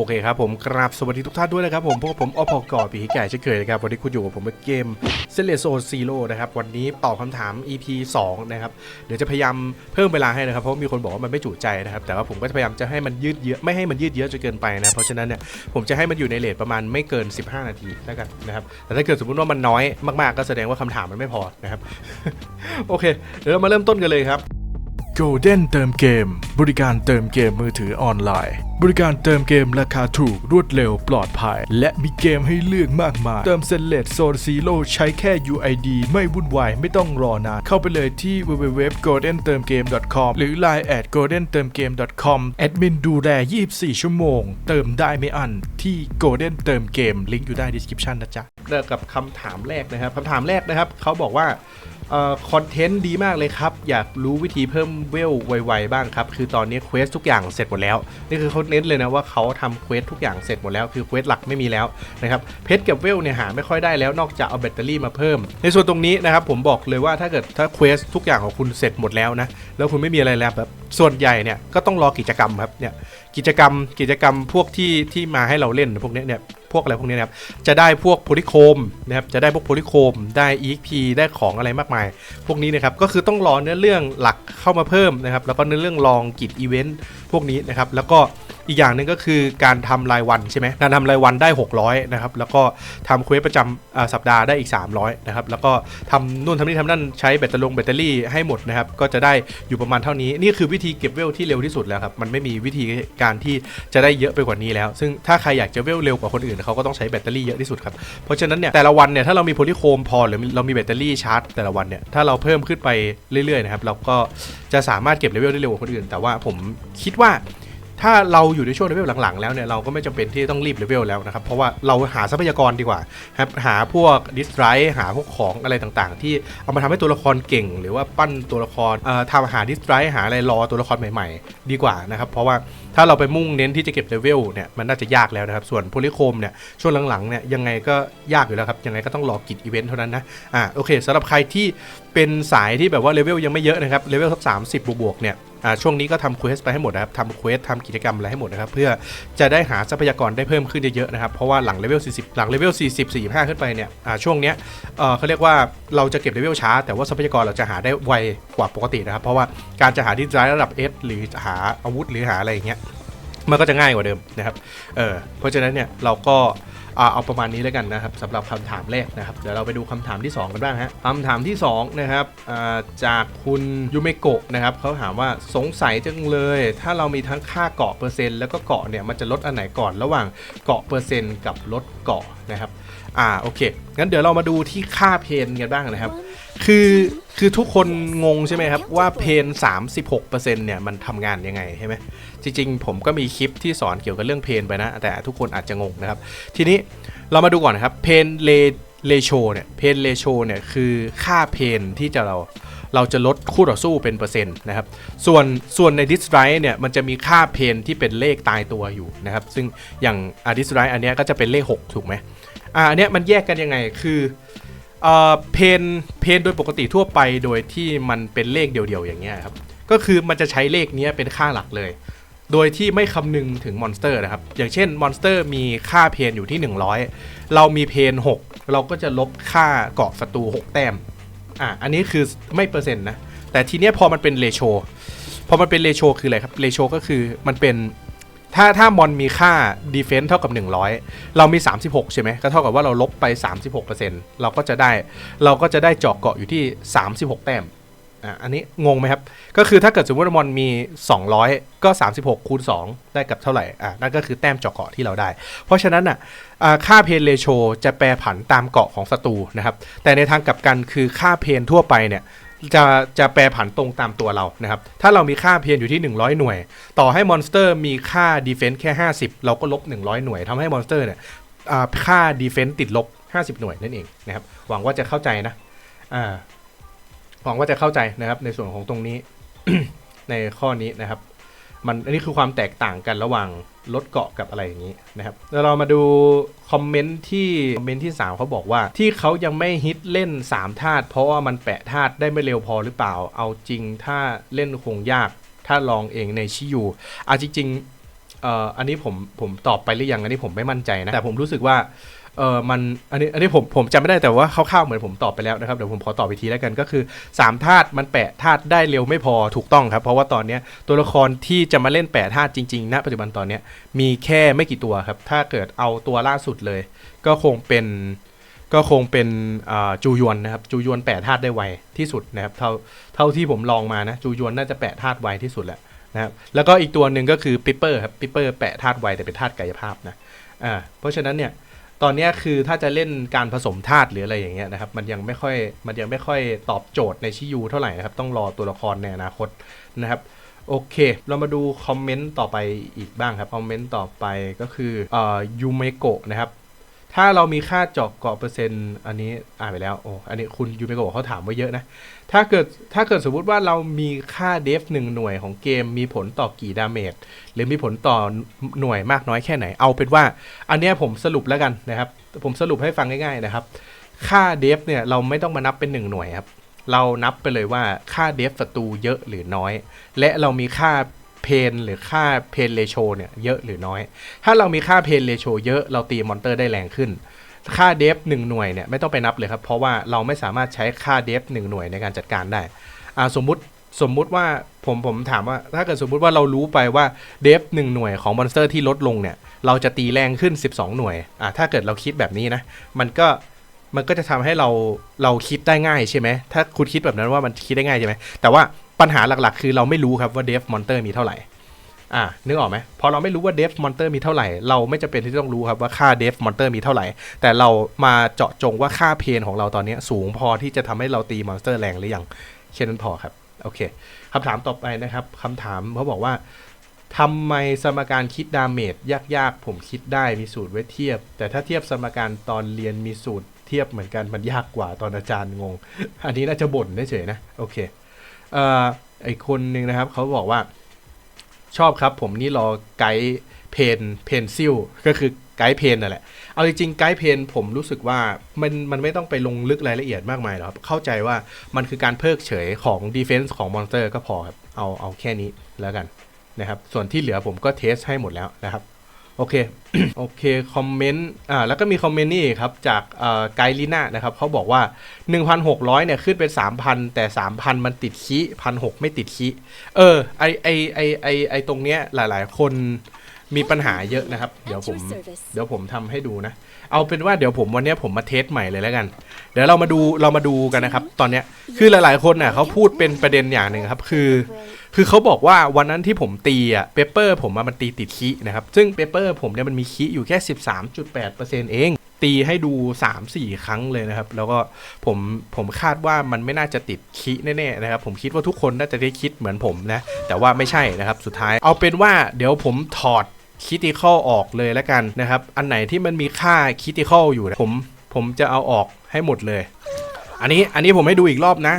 อเคครับผมกราบสวัสดีทุกท่านด้วยนะครับผมพวกผมอพกอปีไก่เช่นเคยนะครับวันนี้คุณอยู่กับผมในเกมเซเลโซซีโร่นะครับวันนี้ตอบคำถาม EP 2 นะครับเดี๋ยวจะพยายามเพิ่มเวลาให้นะครับเพราะว่ามีคนบอกว่ามันไม่จุใจนะครับแต่ว่าผมก็จะพยายามจะให้มันยืดเยอะไม่ให้มันยืดเยอะจนเกินไปนะเพราะฉะนั้นเนี่ยผมจะให้มันอยู่ในเลทประมาณไม่เกิน 15 นาทีแล้วกันนะครับแต่ถ้าเกิดสมมติว่ามันน้อยมากๆ ก็แสดงว่าคำถามมันไม่พอนะครับโอเค เดี๋ยวเรามาเริ่มต้นกันเลยครับ Golden เติมเกม บริการเติมเกมมือถือออนไลน์ บริการเติมเกมราคาถูกรวดเร็วปลอดภัย และมีเกมให้เลือกมากมาย เติมเซนเลตโซนซีโร่ใช้แค่ UID ไม่วุ่นวาย ไม่ต้องรอนาน เข้าไปเลยที่ www.goldentermgame.com หรือ line at goldentermgame.com แอดมินดูแล 24 ชั่วโมง เติมได้ไม่อันที่ Golden เติมเกมลิงก์อยู่ใต้ description นะจ๊ะเริ่มกับคำถามแรกนะครับคำถามแรกนะครับเขาบอกว่า คอนเทนต์ดีมากเลยครับ อยากรู้วิธีเพิ่มเวลไวๆบ้างครับ คือตอนนี้เควสทุกอย่างเสร็จหมดแล้ว นี่คือเขาเน้นเลยนะว่าเขาทำเควสทุกอย่างเสร็จหมดแล้ว คือเควสหลักไม่มีแล้วนะครับเพชรกับเวลเนี่ยหาไม่ค่อยได้แล้วนอกจากเอาแบตเตอรี่มาเพิ่ม ในส่วนตรงนี้นะครับผมบอกเลยว่าถ้าเกิดถ้าเควสทุกอย่างของคุณเสร็จหมดแล้วนะแล้วคุณไม่มีอะไรแล้วแบบ ส่วนใหญ่เนี่ยก็ต้องรอกิจกรรมครับเนี่ยกิจกรรมกิจกรรมพวกที่ที่มาให้เราเล่นพวกนี้เนี่ยพวกอะไรพวกนี้นะครับจะได้พวกโพลิโคมนะครับจะได้พวกโพลิโคมได้ EXP ได้ของอะไรมากมาย พวกนี้นะครับก็คือต้องรอเนื้อเรื่องหลักเข้ามาเพิ่มนะครับแล้วก็เนื้อเรื่องลองกิจอีเวนต์พวกนี้นะครับแล้วก็ อีกอย่างหนึ่งก็คือการทำรายวันใช่ไหมการทำรายวันได้ 600นะครับแล้วก็ทำเควสประจำอ่าสัปดาห์ได้อีก 300นะครับแล้วก็ทำนู่นทำนี่ทำนั่นใช้แบตเตอรี่แบตเตอรี่ให้หมดนะครับก็จะได้อยู่ประมาณเท่านี้ นี่คือวิธีเก็บเวลที่เร็วที่สุดแล้วครับมันไม่มีวิธีการที่จะได้เยอะไปกว่านี้แล้ว ซึ่งถ้าใครอยากจะเวลเร็วกว่าคนอื่นเขาก็ต้องใช้แบตเตอรี่เยอะที่สุดครับเพราะฉะนั้นเนี่ยแต่ละวันเนี่ยถ้าเรามีโพลิโคมพอหรือเรามีแบตเตอรี่ชาร์จแต่ละวันเนี่ยถ้าเราเพิ่มขึ้นไปเรื่อยๆนะครับเราก็จะสามารถเก็บเลเวลได้เร็วกว่าคนอื่น แต่ว่าผมคิดว่า ถ้าเราอยู่ในช่วงเลเวลหลังๆแล้วเนี่ยเราก็ไม่จำเป็นที่ต้องรีบเลเวลแล้วนะครับ เพราะว่าเราหาทรัพยากรดีกว่าครับหาพวกดิสไรหาพวกของอะไรต่างๆ ที่เอามาทำให้ตัวละครเก่ง หรือว่าปั้นตัวละครเอ่อทำหาดิสไรหาอะไรรอตัวละครใหม่ ๆ ดีกว่านะครับ เพราะว่าถ้าเราไปมุ่งเน้นที่จะเก็บเลเวลเนี่ยมันน่าจะยากแล้วนะครับ ส่วนโพลิโคมเนี่ยช่วงหลังๆเนี่ยยังไงก็ยากอยู่แล้วครับยังไงก็ต้องรอกิจอีเวนต์เท่านั้นนะอ่าโอเคสำหรับใครที่เป็นสายที่แบบว่าเลเวลยังไม่เยอะนะครับเลเวลสักสามสิบบวกๆเนี่ยอ่าช่วงนี้ก็ทำเควสไปให้หมดนะครับทำเควสทำกิจกรรมอะไรให้หมดนะครับ เพื่อจะได้หาทรัพยากรได้เพิ่มขึ้นเยอะๆนะครับ เพราะว่าหลังเลเวล 40 หลังเลเวล 40 45 ขึ้นไปเนี่ยอ่าช่วงเนี้ยเอ่อเขาเรียกว่าเราจะเก็บเลเวลช้า แต่ว่าทรัพยากรเราจะหาได้ไวกว่าปกตินะครับ เพราะว่าการจะหาที่ร้ายระดับ S หรือหาอาวุธหรือหาอะไรอย่างเงี้ย มันก็จะง่ายกว่าเดิมนะครับ เออเพราะฉะนั้นเนี่ยเราก็เอาประมาณนี้แล้วกันนะครับสำหรับคำถามแรกนะครับ เดี๋ยวเราไปดูคำถามที่ 2 กันบ้างฮะคำถามที่ 2 นะครับจากคุณยูเมโกะนะครับเขาถามว่าสงสัยจังเลย ถ้าเรามีทั้งค่าเกาะเปอร์เซ็นต์แล้วก็เกาะเนี่ยมันจะลดอันไหนก่อนระหว่างเกาะเปอร์เซ็นต์กับลดเกาะนะครับ อ่าโอเค งั้นเดี๋ยวเรามาดูที่ค่าเพนกันบ้างนะครับ คือคือทุกคนงงใช่ไหมครับ ว่าเพน 36%เนี่ยมันทำงานยังไงใช่ไหมจริงๆ ผมก็มีคลิปที่สอนเกี่ยวกับเรื่องเพนไปนะ แต่ทุกคนอาจจะงงนะครับ ทีนี้เรามาดูก่อนนะครับเพนเลเลโชเนี่ยเพนเลโชเนี่ยคือค่าเพนที่จะเราเราจะลดคู่ต่อสู้เป็นเปอร์เซ็นต์นะครับ ส่วนส่วนในดิสไรเนี่ยมันจะมีค่าเพนที่เป็นเลขตายตัวอยู่นะครับ ซึ่งอย่างอะดิสไรอันเนี้ยก็จะเป็นเลข 6 ถูกไหม อ่าอันเนี้ยมันแยกกันยังไงคือเอ่อเพนเพนโดยปกติทั่วไปโดยที่มันเป็นเลขเดียวๆอย่างเงี้ยครับก็คือมันจะใช้เลขเนี้ยเป็นค่าหลักเลย โดยที่ไม่คำนึงถึงมอนสเตอร์นะครับ อย่างเช่นมอนสเตอร์มีค่าเพนอยู่ที่ 100 เรามีเพน6 เราก็จะลบค่าเกาะศัตรู6 แต้ม อะ อันนี้คือไม่เปอร์เซ็นต์นะ แต่ทีเนี้ยพอมันเป็นเรโช พอมันเป็นเรโชคืออะไรครับเรโชก็คือมันเป็น ถ้าถ้ามอนมีค่า defense เท่ากับ 100 เรามี 36 ใช่ไหมก็เท่ากับว่าเราลบไป 36%เราก็จะได้เราก็จะได้เจาะเกาะอยู่ที่ 36 แต้มอะอันนี้งงไหมครับ ก็คือถ้าเกิดสมมติว่ามอนมี 200 ก็ 36 คูณ 2 ได้กับเท่าไหร่อะนั่นก็คือแต้มเจาะเกาะที่เราได้ เพราะฉะนั้นอะค่าเพนเรโชจะแปรผันตามเกาะของศัตรูนะครับ แต่ในทางกลับกันคือค่าเพนทั่วไปเนี่ย จะจะแปรผันตรงตามตัวเรานะครับ ถ้าเรามีค่าเพียนอยู่ที่ 100 หน่วย ต่อให้มอนสเตอร์มีค่าดีเฟนซ์แค่ 50 เราก็ลบ 100 หน่วยทำให้มอนสเตอร์เนี่ยค่าดีเฟนซ์ติดลบ 50 หน่วยนั่นเองนะครับ หวังว่าจะเข้าใจนะหวังว่าจะเข้าใจนะครับในส่วนของตรงนี้ในข้อนี้นะครับ มันอันนี้คือความแตกต่างกันระหว่างลดเกาะกับอะไรอย่างนี้นะครับแล้วเรามาดูคอมเมนต์ที่คอมเมนต์ที่3เขาบอกว่า ที่เขายังไม่ฮิตเล่น 3 ธาตุเพราะว่ามันแปะธาตุได้ไม่เร็วพอหรือเปล่า เอาจริงถ้าเล่นคงยาก ถ้าลองเองในชิยูอะจริงๆเอ่ออันนี้ผมผมตอบไปหรือยังอันนี้ผมไม่มั่นใจนะแต่ผมรู้สึกว่า เออมันอันนี้อันนี้ผมผมจำไม่ได้แต่ว่าคร่าวๆเหมือนผมตอบไปแล้วนะครับเดี๋ยวผมขอตอบอีกทีแล้วกันก็คือ 3 ธาตุมันแปะธาตุได้เร็วไม่พอถูกต้องครับ เพราะว่าตอนนี้ตัวละครที่จะมาเล่นแปะธาตุจริงๆณปัจจุบันตอนนี้มีแค่ไม่กี่ตัวครับ ถ้าเกิดเอาตัวล่าสุดเลย ก็คงเป็นก็คงเป็นจูยวนนะครับจูยวนแปะธาตุได้ไวที่สุดนะครับเท่าเท่าที่ผมลองมานะจูยวนน่าจะแปะธาตุไวที่สุดแหละนะครับแล้วก็อีกตัวหนึ่งก็คือปิปเปอร์ครับปิปเปอร์แปะธาตุไวแต่เป็นธาตุกายภาพนะอ่าเพราะฉะนั้นเนี่ย ตอนนี้คือถ้าจะเล่นการผสมธาตุหรืออะไรอย่างเงี้ยนะครับมันยังไม่ค่อยมันยังไม่ค่อยตอบโจทย์ในชิยูเท่าไหร่นะครับต้องรอตัวละครในอนาคตนะครับโอเค เรามาดูคอมเมนต์ต่อไปอีกบ้างครับ คอมเมนต์ต่อไปก็คืออ่อยูเมโกะนะครับ ถ้าเรามีค่าเจาะเกาะเปอร์เซ็นต์อันนี้อ่านไปแล้วโอ้อันนี้คุณยูเมโกะเขาถามไว้เยอะนะ ถ้าเกิดถ้าเกิดสมมติว่าเรามีค่าเดฟหนึ่งหน่วยของเกมมีผลต่อกี่ดาเมจหรือมีผลต่อหน่วยมากน้อยแค่ไหน เอาเป็นว่า อันนี้ผมสรุปแล้วกันนะครับ ผมสรุปให้ฟังง่ายๆนะครับ ค่าเดฟเนี่ยเราไม่ต้องมานับเป็นหนึ่งหน่วยครับเรานับไปเลยว่าค่าเดฟศัตรูเยอะหรือน้อย และเรามีค่า เพนหรือค่าเพนเรโชเนี่ยเยอะหรือน้อย ถ้าเรามีค่าเพนเรโชเยอะเราตีมอนเตอร์ได้แรงขึ้น ค่าเดฟหนึ่งหน่วยเนี่ยไม่ต้องไปนับเลยครับ เพราะว่าเราไม่สามารถใช้ค่าเดฟหนึ่งหน่วยในการจัดการได้อ่าสมมุติสมมุติว่าผมผมถามว่า ถ้าเกิดสมมุติว่าเรารู้ไปว่าเดฟหนึ่งหน่วยของมอนสเตอร์ที่ลดลงเนี่ย เราจะตีแรงขึ้น 12 หน่วยอ่าถ้าเกิดเราคิดแบบนี้นะ มันก็มันก็จะทำให้เราเราคิดได้ง่ายใช่ไหมถ้าคุณคิดแบบนั้นว่ามันคิดได้ง่ายใช่ไหมแต่ว่า ปัญหาหลักๆ คือเราไม่รู้ครับว่าเดฟมอนเตอร์มีเท่าไหร่อ่านึกออกไหมพอเราไม่รู้ว่าเดฟมอนเตอร์มีเท่าไหร่ เราไม่จำเป็นที่ต้องรู้ครับว่าค่าเดฟมอนเตอร์มีเท่าไหร่ แต่เรามาเจาะจงว่าค่าเพนของเราตอนนี้สูงพอที่จะทำให้เราตีมอนสเตอร์แรงหรือยังแค่นั้นพอครับ โอเคคำถามต่อไปนะครับคำถามเขาบอกว่าทำไมสมการคิดดาเมจยากๆ ผมคิดได้มีสูตรไว้เทียบ แต่ถ้าเทียบสมการตอนเรียนมีสูตรเทียบเหมือนกันมันยากกว่าตอนอาจารย์งง อันนี้น่าจะบ่นเฉยๆนะ โอเค เอ่อไอคนหนึ่งนะครับเขาบอกว่าชอบครับ ผมนี่รอไกด์เพนเพนซิลก็คือไกด์เพนนั่นแหละ เอาจริงๆไกด์เพนผมรู้สึกว่ามันมันไม่ต้องไปลงลึกรายละเอียดมากมายหรอกครับ เข้าใจว่ามันคือการเพิกเฉยของ Defense ของมอนสเตอร์ก็พอครับ เอาเอาแค่นี้แล้วกันนะครับ ส่วนที่เหลือผมก็เทสให้หมดแล้วนะครับ โอเคโอเคคอมเมนต์อ่าแล้วก็มีคอมเมนต์นี่ครับจากไกด์ลิน่านะครับเขาบอกว่า 1,600 เนี่ย ขึ้นเป็น 3,000 แต่ 3,000 มันติดคีพันหกไม่ติดคีเออไอไอไอไอไอตรงเนี้ยหลาย ๆ คน มีปัญหาเยอะนะครับ เดี๋ยวผมเดี๋ยวผมทำให้ดูนะ เอาเป็นว่าเดี๋ยวผมวันเนี้ยผมมาเทสใหม่เลยแล้วกัน เดี๋ยวเรามาดูเรามาดูกันนะครับ ตอนเนี้ยคือหลาย ๆ คนน่ะเขาพูดเป็นประเด็นอย่างหนึ่งครับคือ คือเขาบอกว่าวันนั้นที่ผมตีอะเปเปอร์ผมอะมันตีติดคีนะครับ ซึ่งเปเปอร์ผมเนี่ยมันมีคีอยู่แค่ 13.8%เองตีให้ดู 3-4 ครั้งเลยนะครับ แล้วก็ผมผมคาดว่ามันไม่น่าจะติดคีแน่ๆนะครับ ผมคิดว่าทุกคนน่าจะได้คิดเหมือนผมนะ แต่ว่าไม่ใช่นะครับสุดท้ายเอาเป็นว่าเดี๋ยวผมถอด คิติคอลออกเลยแล้วกันนะครับ อันไหนที่มันมีค่าคิติคอลอยู่ผมผมจะเอาออกให้หมดเลย อันนี้อันนี้ผมให้ดูอีกรอบนะ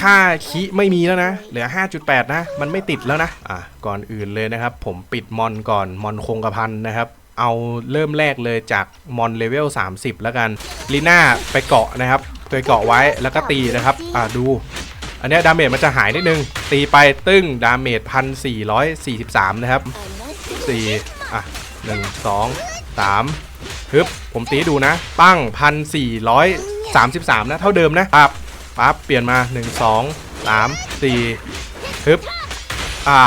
ค่าคิไม่มีแล้วนะ เหลือ 5.8 นะ มันไม่ติดแล้วนะ อะ ก่อนอื่นเลยนะครับ ผมปิดมอนก่อนมอนคงกระพันนะครับเอาเริ่มแรกเลยจากมอนเลเวล 30 แล้วกันลีน่าไปเกาะนะครับไปเกาะไว้แล้วก็ตีนะครับอะดู อันนี้ดาเมจมันจะหายนิดนึง ตีไปตึ้งดาเมจพันสี่ร้อยสี่สิบสามนะครับสี่ อะหนึ่งสองสามฮึบผมตีดูนะ ปั้งพันสี่ร้อยสามสิบสามนะ เท่าเดิมนะปั๊บปั๊บเปลี่ยนมาหนึ่งสองสามสี่ฮึบอ่า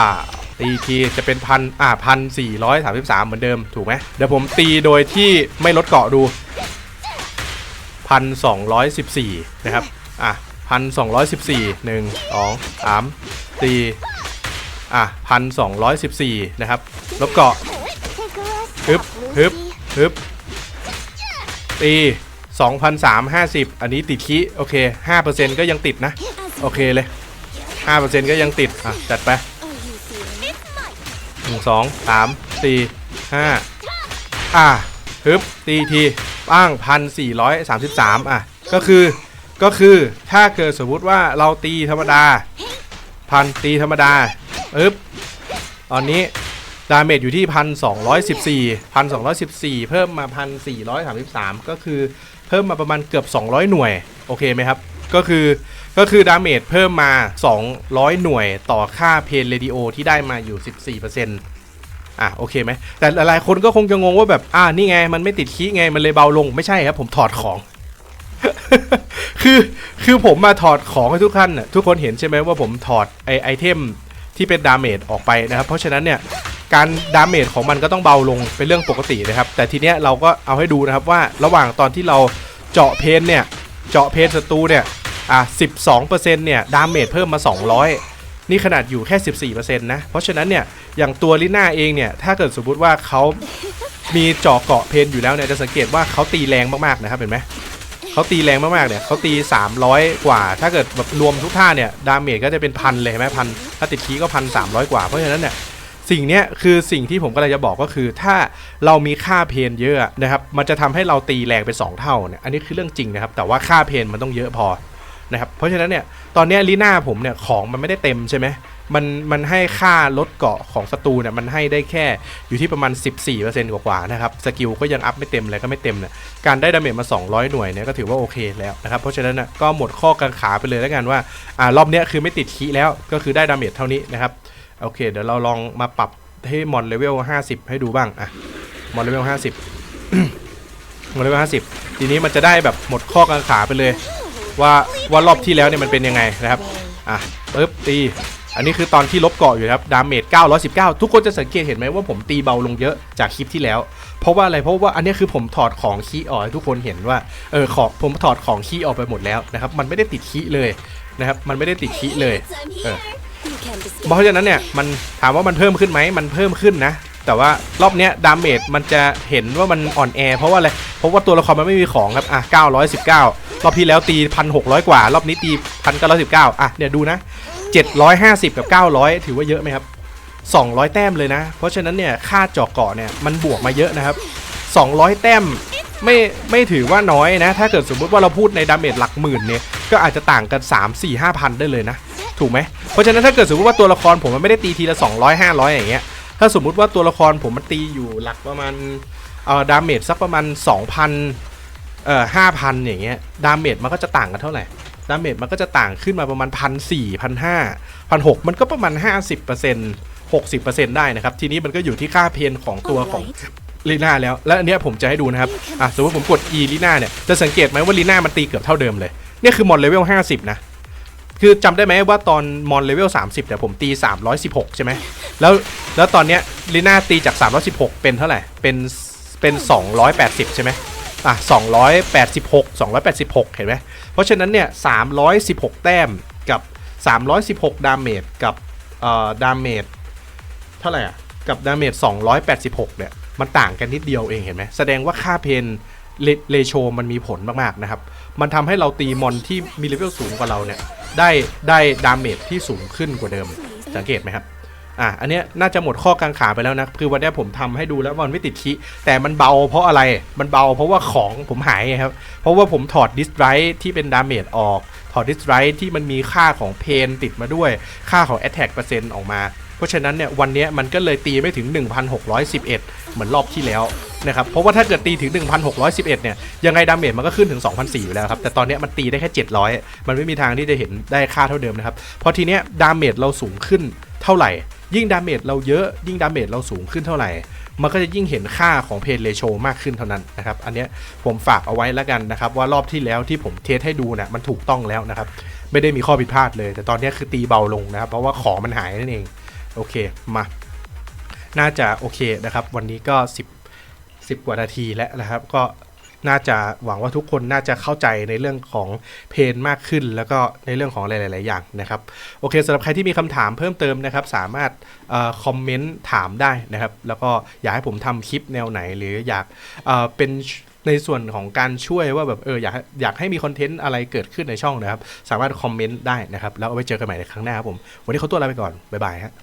ตีทีจะเป็นพันอ่าพันสี่ร้อยสามสิบสามเหมือนเดิมถูกไหมเดี๋ยวผมตีโดยที่ไม่ลดเกาะดูพันสองร้อยสิบสี่นะครับอะพันสองร้อยสิบสี่หนึ่งสองสามสี่อะพันสองร้อยสิบสี่นะครับลบเกาะ ฮึบฮึบฮึบตี2,350 อันนี้ติดคีโอเค 5%ก็ยังติดนะ โอเคเลย 5%ก็ยังติด อะ จัดไป 1 2 3 4 5 อะฮึบ ตีทีป้างพันสี่ร้อยสามสิบสามอะ ก็คือ ก็คือ ถ้าเกิดสมมติว่าเราตีธรรมดา พันตีธรรมดาอึ๊บ ตอนนี้ ดาเมจอยู่ที่พันสองร้อยสิบสี่พันสองร้อยสิบสี่เพิ่มมาพันสี่ร้อยสามสิบสามก็คือเพิ่มมาประมาณเกือบสองร้อยหน่วย โอเคไหมครับ ก็คือก็คือดาเมจเพิ่มมา 200 หน่วยต่อค่าเพนเรดิโอที่ได้มาอยู่ 14%ออะโอเคไหมแต่หลายคนก็คงจะงงว่าแบบอ่านี่ไง มันไม่ติดคีย์ไงมันเลยเบาลงไม่ใช่ครับ ผมถอดของ คือคือผมมาถอดของให้ทุกท่านน่ะทุกคนเห็นใช่ไหมว่าผมถอดไอไอเทมที่เป็นดาเมจออกไปนะครับ เพราะฉะนั้นเนี่ย การดาเมจของมันก็ต้องเบาลงเป็นเรื่องปกตินะครับ แต่ทีเนี้ยเราก็เอาให้ดูนะครับว่าระหว่างตอนที่เราเจาะเพนเนี่ย เจาะเพนศัตรูเนี่ย อะ12%เนี่ยดาเมจเพิ่มมา 200 นี่ขนาดอยู่แค่ 14%นะ เพราะฉะนั้นเนี่ย อย่างตัวลิน่าเองเนี่ย ถ้าเกิดสมมติว่าเขามีเจาะเกาะเพนอยู่แล้วเนี่ย จะสังเกตว่าเขาตีแรงมากๆนะครับเห็นไหมเขาตีแรงมากๆเนี่ยเขาตี 300 กว่า ถ้าเกิดแบบรวมทุกท่าเนี่ยดาเมจก็จะเป็นพันเลยเห็นไหมพันถ้าติดคีก็พันสามกว่าเพราะฉะนั้นเนี่ย สิ่งเนี้ยคือสิ่งที่ผมกำลังจะบอกก็คือ ถ้าเรามีค่าเพนเยอะนะครับ มันจะทำให้เราตีแรงเป็น 2 เท่าเนี่ยอันนี้คือเรื่องจริงนะครับ แต่ว่าค่าเพนมันต้องเยอะพอนะครับเพราะฉะนั้นเนี่ยตอนนี้ลีน่าผมเนี่ยของมันไม่ได้เต็มใช่ไหมมันมันให้ค่าลดเกาะของศัตรูเนี่ยมันให้ได้แค่อยู่ที่ประมาณ 14%กว่าๆนะครับสกิลก็ยังอัพไม่เต็มอะไรก็ไม่เต็มเนี่ยการได้ดาเมจมา 200 หน่วยเนี่ยก็ถือว่าโอเคแล้วนะครับเพราะฉะนั้นนะก็หมดข้อกังขาไปเลยแล้วกันว่าอ่ารอบเนี้ยคือไม่ติดคีแล้วก็คือได้ดาเมจเท่านี้นะครับ โอเค เดี๋ยวเราลองมาปรับให้มอนเลเวล50 ให้ดูบ้างอะมอนเลเวล50มอนเลเวล50 ทีนี้มันจะได้แบบหมดข้อกังขาไปเลย ว่าว่ารอบที่แล้วเนี่ยมันเป็นยังไงนะครับอะปึ๊บตีอันนี้คือตอนที่ลบเกาะอยู่ครับดาเมจ919 ทุกคนจะสังเกตเห็นไหมว่าผมตีเบาลงเยอะจากคลิปที่แล้ว เพราะว่าอะไรเพราะว่าอันนี้คือผมถอดของคีย์ออกให้ทุกคนเห็นว่าเออของผมถอดของคีย์ออกไปหมดแล้วนะครับมันไม่ได้ติดคีย์เลยนะครับมันไม่ได้ติดคีย์เลยเออ เพราะฉะนั้นเนี่ยมันถามว่ามันเพิ่มขึ้นไหมมันเพิ่มขึ้นนะ แต่ว่ารอบเนี้ยดาเมจมันจะเห็นว่ามันอ่อนแอ เพราะว่าอะไรเพราะว่าตัวละครมันไม่มีของครับอะ919 รอบที่แล้วตี 1,600 กว่า รอบนี้ตี 1,919 อะเนี่ยดูนะ 750 กับ 900 ถือว่าเยอะไหมครับ 200 แต้มเลยนะ เพราะฉะนั้นเนี่ยค่าเจาะเกาะเนี่ยมันบวกมาเยอะนะครับ 200 แต้มไม่ไม่ถือว่าน้อยนะ ถ้าเกิดสมมติว่าเราพูดในดาเมจหลักหมื่นเนี่ยก็อาจจะต่างกัน 3 4 5พันได้เลยนะ ถูกไหมเพราะฉะนั้นถ้าเกิดสมมติว่าตัวละครผมมันไม่ได้ตีทีละ 200 500 อย่างเงี้ยถ้าสมมุติว่าตัวละครผมมันตีอยู่หลักประมาณเอ่อดาเมจสักประมาณ 2,000เอ่อ5,000 อย่างเงี้ยดาเมจมันก็จะต่างกันเท่าไหร่ดาเมจมันก็จะต่างขึ้นมาประมาณ1 4 0 0 1 5 0 0 1 6มันก็ประมาณ 50% 60%ได้นะครับ ทีนี้มันก็อยู่ที่ค่าเพนของตัวของลีน่าแล้ว และอันเนี้ยผมจะให้ดูนะครับ อะ สมมติผมกด E ลีน่าเนี่ย จะสังเกตไหมว่าลีน่ามันตีเกือบเท่าเดิมเลย เนี่ยคือมอนเลเวล 50 นะ คือจำได้ไหมว่าตอนมอนเลเวล 30เนี่ยผมตี 316 ใช่ไหมแล้วแล้วตอนเนี้ยลีน่าตีจาก 316 เป็นเท่าไหร่ เป็นเป็น 280 ใช่ไหมอะ286 286 เห็นไหมเพราะฉะนั้นเนี่ย316 แต้มกับ 316 ดาเมจกับเอ่อดาเมจเท่าไหร่อะกับดาเมจ286 เนี่ย มันต่างกันนิดเดียวเองเห็นไหมแสดงว่าค่าเพน เลโชมันมีผลมากๆนะครับ มันทำให้เราตีมอนที่มีเลเวลสูงกว่าเราเนี่ยได้ได้ดาเมจที่สูงขึ้นกว่าเดิมสังเกตไหมครับอะอันเนี้ยน่าจะหมดข้อกังขาไปแล้วนะ คือวันนี้ผมทำให้ดูแล้วมันไม่ติดคีแต่มันเบาเพราะอะไรมันเบาเพราะว่าของผมหายครับ เพราะว่าผมถอดดิสไรที่เป็นดาเมจออก ถอดดิสไรที่มันมีค่าของเพนติดมาด้วย ค่าของ Attack เปอร์เซ็นต์ออกมา เพราะฉะนั้นเนี่ยวันนี้มันก็เลยตีไม่ถึง 1,611 เหมือนรอบที่แล้วนะครับเพราะว่าถ้าเกิดตีถึง 1,611 เนี่ยยังไงดาเมจมันก็ขึ้นถึง 2,400 อยู่แล้วครับ แต่ตอนนี้มันตีได้แค่ 700 มันไม่มีทางที่จะเห็นได้ค่าเท่าเดิมนะครับเพราะทีเนี้ยดาเมจเราสูงขึ้นเท่าไหร่ ยิ่งดาเมจเราเยอะยิ่งดาเมจเราสูงขึ้นเท่าไหร่มันก็จะยิ่งเห็นค่าของเพนเลโชมากขึ้นเท่านั้นนะครับ อันเนี้ยผมฝากเอาไว้แล้วกันนะครับ ว่ารอบที่แล้วที่ผมเทสให้ดูนะมันถูกต้องแล้วนะครับ ไม่ได้มีข้อผิดพลาดเลย แต่ตอนนี้คือตีเบาลงนะครับ เพราะว่าของมันหายนั่นเอง โอเคมา น่าจะโอเคนะครับ วันนี้ก็ 10 10 กว่านาทีแล้วนะครับ ก็น่าจะหวังว่าทุกคนน่าจะเข้าใจในเรื่องของเพนมากขึ้น แล้วก็ในเรื่องของหลาย ๆ อย่างนะครับ โอเคสำหรับใครที่มีคำถามเพิ่มเติมนะครับ สามารถอคอมเมนต์ถามได้นะครับ แล้วก็อยากให้ผมทำคลิปแนวไหน หรืออยากเเป็นในส่วนของการช่วยว่าแบบเอออยากอยากให้มีคอนเทนต์อะไรเกิดขึ้นในช่องนะครับ สามารถคอมเมนต์ได้นะครับ แล้วเอาไว้เจอกันใหม่ในครั้งหน้าครับผม วันนี้เขาตัวลาไปก่อน บ๊ายบายฮะ